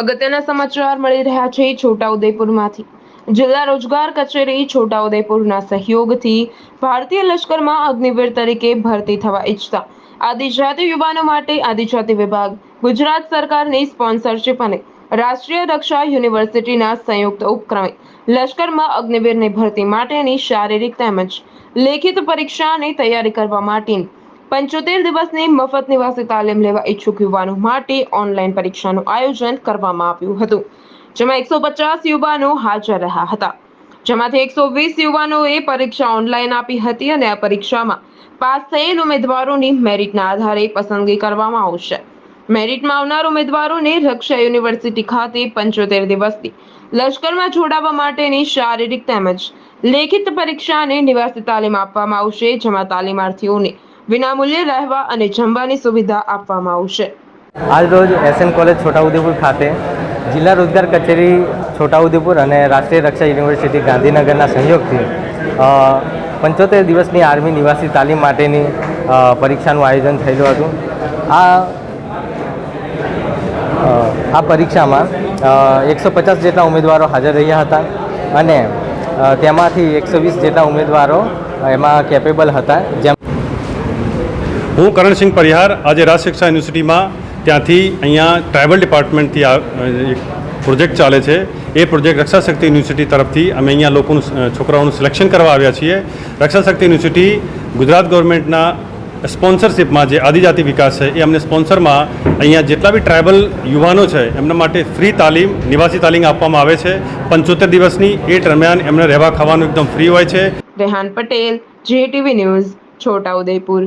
અગત્યના સમાચાર મળી રહ્યા છે છોટાઉદેપુરમાંથી. જિલ્લા રોજગાર કચેરી છોટાઉદેપુરના સહયોગથી ભારતીય લશ્કરમાં અગ્નિવીર તરીકે ભરતી થવા ઈચ્છતા. આદિજાતિ યુવાનો માટે આદિજાતિ વિભાગ, ગુજરાત સરકારની સ્પોન્સરશિપ અને રાષ્ટ્રીય રક્ષા યુનિવર્સિટીના સંયુક્ત ઉપક્રમે લશ્કરમાં અગ્નિવીરની ભરતી માટેની શારીરિક તેમજ લેખિત પરીક્ષાની તૈયારી કરવા માટેની પંચોતેર દિવસની મફત નિવાસી તાલીમ લેવા ઈચ્છુક યુવાનો માટે ઓનલાઈન પરીક્ષાનું આયોજન કરવામાં આવ્યું હતું, જેમાં એકસો પચાસ યુવાનો હાજર રહ્યા હતા. જેમાંથી એકસો વીસ યુવાનોએ પરીક્ષા ઓનલાઈન આપી હતી અને આ પરીક્ષામાં પાસ થયેલ ઉમેદવારોની મેરિટના આધારે પસંદગી કરવામાં આવશે. મેરિટમાં આવનાર ઉમેદવારોને રક્ષા યુનિવર્સિટી ખાતે પંચોતેર દિવસથી લશ્કરમાં જોડાવા માટેની શારીરિક તેમજ લેખિત પરીક્ષા અને નિવાસી તાલીમ આપવામાં આવશે, જેમાં તાલીમાર્થીઓને વિનામૂલ્યે રહેવા અને જમવાની સુવિધા આપવામાં આવશે. આજ રોજ એસએન કોલેજ છોટાઉદેપુર ખાતે જિલ્લા રોજગાર કચેરી છોટાઉદેપુર અને રાષ્ટ્રીય રક્ષા યુનિવર્સિટી ગાંધીનગરના સહયોગથી પંચોતેર દિવસની આર્મી નિવાસી તાલીમ માટેની પરીક્ષાનું આયોજન થયેલું હતું. આ આ પરીક્ષામાં એકસો પચાસ જેટલા ઉમેદવારો હાજર રહ્યા હતા અને તેમાંથી એકસો વીસ જેટલા ઉમેદવારો એમાં કેપેબલ હતા. જેમ હું કરણસિંહ પરિહાર, આજે રાજ શિક્ષા યુનિવર્સિટીમાં ત્યાંથી અહીંયા ટ્રાઇબલ ડિપાર્ટમેન્ટથી એક પ્રોજેક્ટ ચાલે છે. એ પ્રોજેક્ટ રક્ષા શક્તિ યુનિવર્સિટી તરફથી અમે અહીંયા લોકોનું છોકરાઓનું સિલેક્શન કરવા આવ્યા છીએ. રક્ષા શક્તિ યુનિવર્સિટી ગુજરાત ગવર્મેન્ટના સ્પોન્સરશિપમાં જે આદિજાતિ વિકાસ છે, એ અમને સ્પોન્સરમાં અહીંયા જેટલા બી ટ્રાઇબલ યુવાનો છે, એમના માટે ફ્રી તાલીમ, નિવાસી તાલીમ આપવામાં આવે છે. પંચોતેર દિવસની એ દરમિયાન એમને રહેવા ખાવાનું એકદમ ફ્રી હોય છે. Rehan Patel JTV news Chhota Udepur